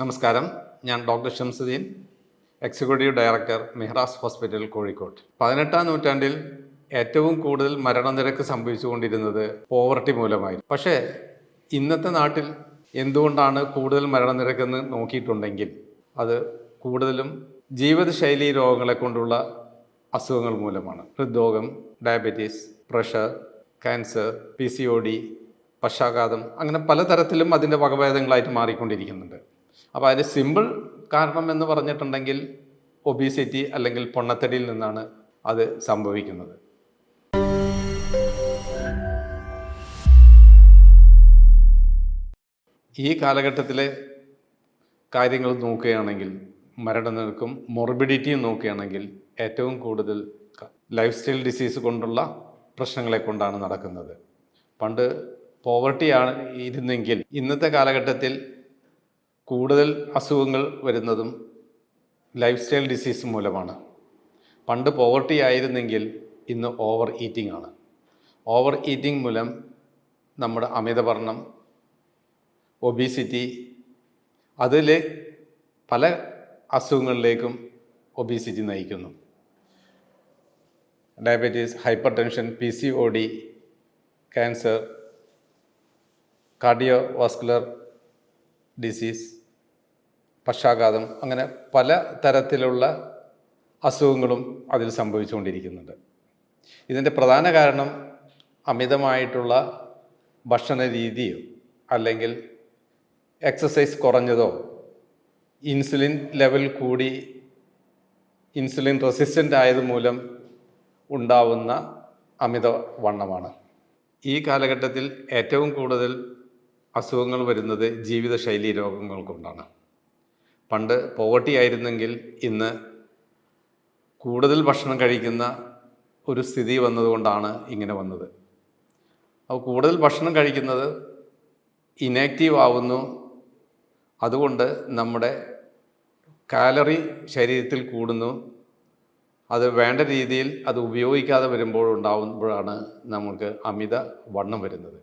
നമസ്കാരം. ഞാൻ doctor Shamsuddin executive director Mehras hospital Kozhikode. പതിനെട്ടാം നൂറ്റാണ്ടിൽ ഏറ്റവും കൂടുതൽ മരണനിരക്ക് സംഭവിച്ചുകൊണ്ടിരുന്നത് പോവർട്ടി മൂലമായിരുന്നു. പക്ഷേ ഇന്നത്തെ നാട്ടിൽ എന്തുകൊണ്ടാണ് കൂടുതൽ മരണനിരക്കെന്ന് നോക്കിയിട്ടുണ്ടെങ്കിൽ അത് കൂടുതലും ജീവിതശൈലി രോഗങ്ങളെ കൊണ്ടുള്ള അസുഖങ്ങൾ മൂലമാണ്. ഹൃദ്രോഗം diabetes pressure cancer P C O D പക്ഷാഘാതം അങ്ങനെ പലതരത്തിലും അതിന്റെ വകഭേദങ്ങളായിട്ട് മാറിക്കൊണ്ടിരിക്കുന്നുണ്ട്. അപ്പോൾ അതിന്റെ സിമ്പിൾ കാരണം എന്ന് പറഞ്ഞിട്ടുണ്ടെങ്കിൽ ഒബീസിറ്റി അല്ലെങ്കിൽ പൊണ്ണത്തടിയിൽ നിന്നാണ് അത് സംഭവിക്കുന്നത്. ഈ കാലഘട്ടത്തിലെ കാര്യങ്ങൾ നോക്കുകയാണെങ്കിൽ മരണനിരക്കും മൊർബിഡിറ്റിയും നോക്കുകയാണെങ്കിൽ ഏറ്റവും കൂടുതൽ ലൈഫ് സ്റ്റൈൽ ഡിസീസ് കൊണ്ടുള്ള പ്രശ്നങ്ങളെ കൊണ്ടാണ് നടക്കുന്നത്. പണ്ട് പോവർട്ടിയാണ് ഇരുന്നെങ്കിൽ ഇന്നത്തെ കാലഘട്ടത്തിൽ കൂടുതൽ അസുഖങ്ങൾ വരുന്നതും ലൈഫ് സ്റ്റൈൽ ഡിസീസ് മൂലമാണ്. പണ്ട് പോവർട്ടി ആയിരുന്നെങ്കിൽ ഇന്ന് ഓവർ ഈറ്റിംഗ് ആണ്. ഓവർ ഈറ്റിംഗ് മൂലം നമ്മുടെ അമിതവർണം ഒബീസിറ്റി അതിൽ പല അസുഖങ്ങളിലേക്കും ഒബീസിറ്റി നയിക്കുന്നു. Diabetes hypertension P C O D cancer cardiovascular disease പക്ഷാഘാതം അങ്ങനെ പല തരത്തിലുള്ള അസുഖങ്ങളും അതിൽ സംഭവിച്ചുകൊണ്ടിരിക്കുന്നുണ്ട്. ഇതിന്റെ പ്രധാന കാരണം അമിതമായിട്ടുള്ള ഭക്ഷണ രീതിയോ അല്ലെങ്കിൽ എക്സസൈസ് കുറഞ്ഞതോ ഇൻസുലിൻ ലെവൽ കൂടി ഇൻസുലിൻ റെസിസ്റ്റന്റ് ആയത് മൂലം ഉണ്ടാവുന്ന അമിത വണ്ണമാണ്. ഈ കാലഘട്ടത്തിൽ ഏറ്റവും കൂടുതൽ അസുഖങ്ങൾ വരുന്നത് ജീവിതശൈലി രോഗങ്ങൾ കൊണ്ടാണ്. പണ്ട് പോവർട്ടി ആയിരുന്നെങ്കിൽ ഇന്ന് കൂടുതൽ ഭക്ഷണം കഴിക്കുന്ന ഒരു സ്ഥിതി വന്നതുകൊണ്ടാണ് ഇങ്ങനെ വന്നത്. അപ്പോൾ കൂടുതൽ ഭക്ഷണം കഴിക്കുന്നത് ഇനാക്റ്റീവ് ആവുന്നു. അതുകൊണ്ട് നമ്മുടെ കാലറി ശരീരത്തിൽ കൂടുന്നു. അത് വേണ്ട രീതിയിൽ അത് ഉപയോഗിക്കാതെ വരുമ്പോഴുണ്ടാവുമ്പോഴാണ് നമുക്ക് അമിത വണ്ണം വരുന്നത്.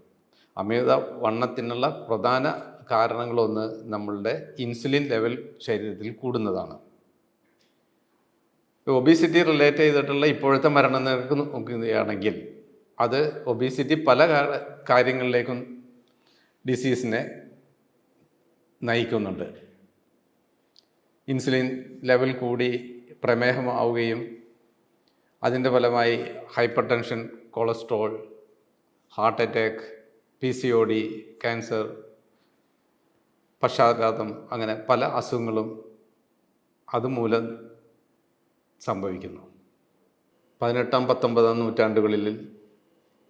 അമിത വണ്ണത്തിനുള്ള പ്രധാന കാരണങ്ങളൊന്ന് നമ്മളുടെ ഇൻസുലിൻ ലെവൽ ശരീരത്തിൽ കൂടുന്നതാണ്. ഒബീസിറ്റി റിലേറ്റ് ചെയ്തിട്ടുള്ള ഇപ്പോഴത്തെ മരണനിരക്ക് നോക്കുകയാണെങ്കിൽ അത് ഒബീസിറ്റി പല കാര്യങ്ങളിലേക്കും ഡിസീസിനെ നയിക്കുന്നുണ്ട്. ഇൻസുലിൻ ലെവൽ കൂടി പ്രമേഹമാവുകയും അതിന്റെ ഫലമായി hypertension cholesterol heart attack P C O D cancer പക്ഷാഘാതം അങ്ങനെ പല അസുഖങ്ങളും അതുമൂലം സംഭവിക്കുന്നു. പതിനെട്ടാം പത്തൊമ്പതാം നൂറ്റാണ്ടുകളിൽ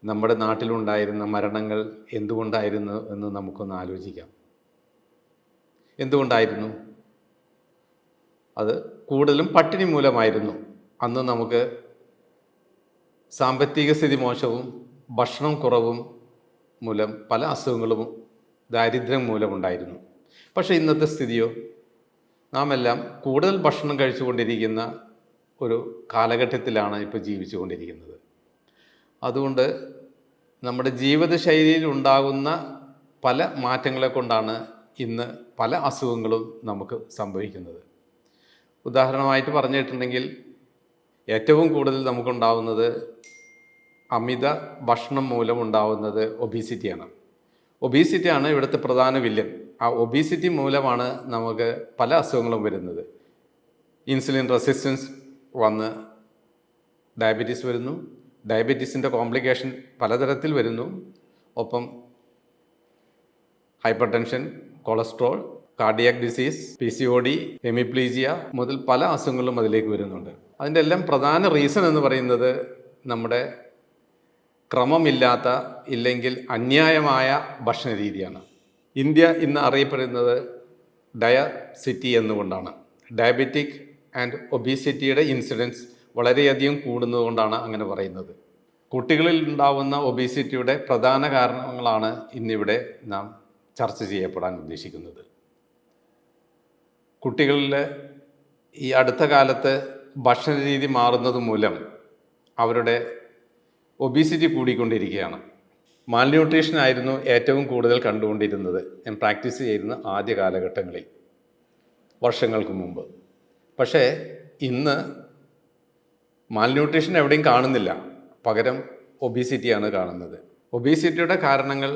നമ്മുടെ നാട്ടിലുണ്ടായിരുന്ന മരണങ്ങൾ എന്തുകൊണ്ടായിരുന്നു എന്ന് നമുക്കൊന്ന് ആലോചിക്കാം. എന്തുകൊണ്ടായിരുന്നു? അത് കൂടുതലും പട്ടിണി മൂലമായിരുന്നു. അന്ന് നമുക്ക് സാമ്പത്തിക സ്ഥിതി മോശവും ഭക്ഷണം കുറവും മൂലം പല അസുഖങ്ങളും ദാരിദ്ര്യം മൂലമുണ്ടായിരുന്നു. പക്ഷേ ഇന്നത്തെ സ്ഥിതിയോ? നാം എല്ലാം കൂടുതൽ ഭക്ഷണം കഴിച്ചുകൊണ്ടിരിക്കുന്ന ഒരു കാലഘട്ടത്തിലാണ് ഇപ്പോൾ ജീവിച്ചുകൊണ്ടിരിക്കുന്നത്. അതുകൊണ്ട് നമ്മുടെ ജീവിതശൈലിയിൽ ഉണ്ടാകുന്ന പല മാറ്റങ്ങളെ കൊണ്ടാണ് ഇന്ന് പല അസുഖങ്ങളും നമുക്ക് സംഭവിക്കുന്നത്. ഉദാഹരണമായിട്ട് പറഞ്ഞിട്ടുണ്ടെങ്കിൽ ഏറ്റവും കൂടുതൽ നമുക്കുണ്ടാവുന്നത് അമിത ഭക്ഷണം മൂലം ഉണ്ടാവുന്നത് ഒബീസിറ്റിയാണ്. ഒബീസിറ്റിയാണ് ഇവിടുത്തെ പ്രധാന വില്ലൻ. ആ ഒബീസിറ്റി മൂലമാണ് നമുക്ക് പല അസുഖങ്ങളും വരുന്നത്. ഇൻസുലിൻ റെസിസ്റ്റൻസ് വന്ന് ഡയബറ്റീസ് വരുന്നു. ഡയബറ്റീസിന്റെ കോംപ്ലിക്കേഷൻ പലതരത്തിൽ വരുന്നു. ഒപ്പം hypertension cholesterol cardiac disease P C O D hemiplegia മുതൽ പല അസുഖങ്ങളും അതിലേക്ക് വരുന്നുണ്ട്. അതിന്റെ എല്ലാം പ്രധാന റീസൺ എന്ന് പറയുന്നത് നമ്മുടെ ക്രമമില്ലാത്ത ഇല്ലെങ്കിൽ അന്യായമായ ഭക്ഷണ രീതിയാണ് ഇന്ത്യ ഇന്ന് അറിയപ്പെടുന്നത് ഡയ സിറ്റി എന്നുകൊണ്ടാണ്. ഡയബറ്റിക് ആൻഡ് ഒബീസിറ്റിയുടെ ഇൻസിഡൻസ് വളരെയധികം കൂടുന്നതുകൊണ്ടാണ് അങ്ങനെ പറയുന്നത്. കുട്ടികളിൽ ഉണ്ടാവുന്ന ഒബീസിറ്റിയുടെ പ്രധാന കാരണങ്ങളാണ് ഇന്നിവിടെ നാം ചർച്ച ചെയ്യപ്പെടാൻ ഉദ്ദേശിക്കുന്നത്. കുട്ടികളിലെ ഈ അടുത്ത കാലത്ത് ഭക്ഷണരീതി മാറുന്നത് മൂലം അവരുടെ ഒബീസിറ്റി കൂടിക്കൊണ്ടിരിക്കുകയാണ്. മാൽന്യൂട്രീഷൻ ആയിരുന്നു ഏറ്റവും കൂടുതൽ കണ്ടുകൊണ്ടിരുന്നത് ഞാൻ പ്രാക്ടീസ് ചെയ്യുന്ന ആദ്യ കാലഘട്ടങ്ങളിൽ വർഷങ്ങൾക്ക് മുമ്പ്. പക്ഷേ ഇന്ന് മാൽന്യൂട്രീഷൻ എവിടെയും കാണുന്നില്ല. പകരം ഒബീസിറ്റിയാണ് കാണുന്നത്. ഒബീസിറ്റിയുടെ കാരണങ്ങൾ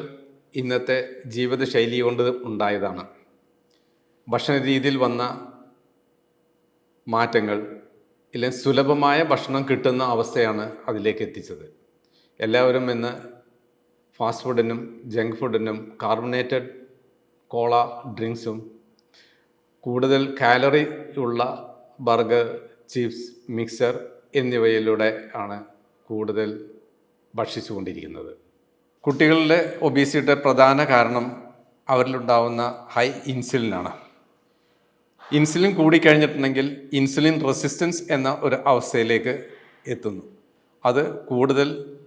ഇന്നത്തെ ജീവിതശൈലി കൊണ്ട് ഉണ്ടായതാണ്. ഭക്ഷണ രീതിയിൽ വന്ന മാറ്റങ്ങൾ ഇല്ലെങ്കിൽ സുലഭമായ ഭക്ഷണം കിട്ടുന്ന അവസ്ഥയാണ് അതിലേക്ക് എത്തിച്ചത്. എല്ലാവരും ഇന്ന് ഫാസ്റ്റ് ഫുഡിനും ജങ്ക് ഫുഡിനും കാർബണേറ്റഡ് കോള ഡ്രിങ്ക്സും കൂടുതൽ കാലറി ഉള്ള ബർഗർ ചിപ്സ് മിക്സർ എന്നിവയിലൂടെ ആണ് കൂടുതൽ ഭക്ഷിച്ചുകൊണ്ടിരിക്കുന്നത്. കുട്ടികളുടെ ഒബീസിറ്റിയുടെ പ്രധാന കാരണം അവരിലുണ്ടാവുന്ന ഹൈ ഇൻസുലിനാണ്. ഇൻസുലിൻ കൂടിക്കഴിഞ്ഞിട്ടുണ്ടെങ്കിൽ ഇൻസുലിൻ റെസിസ്റ്റൻസ് എന്ന ഒരു അവസ്ഥയിലേക്ക് എത്തുന്നു. അത് കൂടുതൽ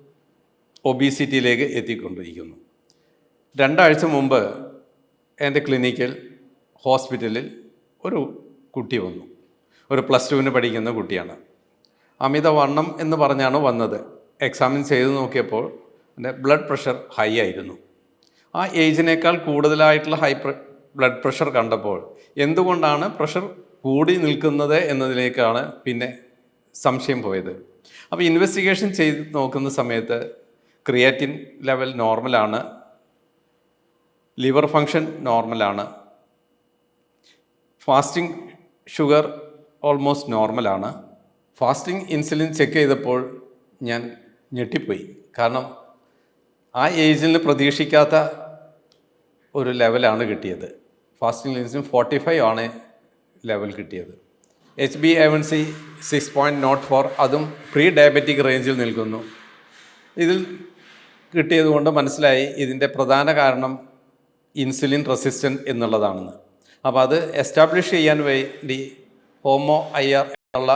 ഒബീസിറ്റിയിലേക്ക് എത്തിക്കൊണ്ടിരിക്കുന്നു. രണ്ടാഴ്ച മുമ്പ് എന്റെ ക്ലിനിക്കിൽ ഹോസ്പിറ്റലിൽ ഒരു കുട്ടി വന്നു. ഒരു പ്ലസ് ടുവിന് പഠിക്കുന്ന കുട്ടിയാണ്. അമിതവണ്ണം എന്ന് പറഞ്ഞാണ് വന്നത്. എക്സാമിൻ ചെയ്ത് നോക്കിയപ്പോൾ എന്റെ ബ്ലഡ് പ്രഷർ ഹൈ ആയിരുന്നു. ആ ഏജിനേക്കാൾ കൂടുതലായിട്ടുള്ള ഹൈ ബ്ലഡ് പ്രഷർ കണ്ടപ്പോൾ എന്തുകൊണ്ടാണ് പ്രഷർ കൂടി നിൽക്കുന്നത് എന്നതിലേക്കാണ് പിന്നെ സംശയം പോയത്. അപ്പോൾ ഇൻവെസ്റ്റിഗേഷൻ ചെയ്ത് നോക്കുന്ന സമയത്ത് ക്രിയാറ്റിൻ ലെവൽ നോർമലാണ് ലിവർ ഫങ്ഷൻ നോർമലാണ് ഫാസ്റ്റിംഗ് ഷുഗർ ഓൾമോസ്റ്റ് നോർമലാണ് ഫാസ്റ്റിംഗ് ഇൻസുലിൻ ചെക്ക് ചെയ്തപ്പോൾ ഞാൻ ഞെട്ടിപ്പോയി. കാരണം ആ ഏജിൽ പ്രതീക്ഷിക്കാത്ത ഒരു ലെവലാണ് കിട്ടിയത്. ഫാസ്റ്റിംഗ് ഇൻസുലിൻ ഫോർട്ടി ഫൈവ് ആണ് ലെവൽ കിട്ടിയത്. H B A one C six point nought four അതും പ്രീ ഡയബറ്റിക് റേഞ്ചിൽ നിൽക്കുന്നു. ഇതിൽ കിട്ടിയത് കൊണ്ട് മനസ്സിലായി ഇതിന്റെ പ്രധാന കാരണം ഇൻസുലിൻ റെസിസ്റ്റന്റ് എന്നുള്ളതാണെന്ന്. അപ്പോൾ അത് എസ്റ്റാബ്ലിഷ് ചെയ്യാൻ വേണ്ടി ഹോമോ ഐ ആർ എന്നുള്ള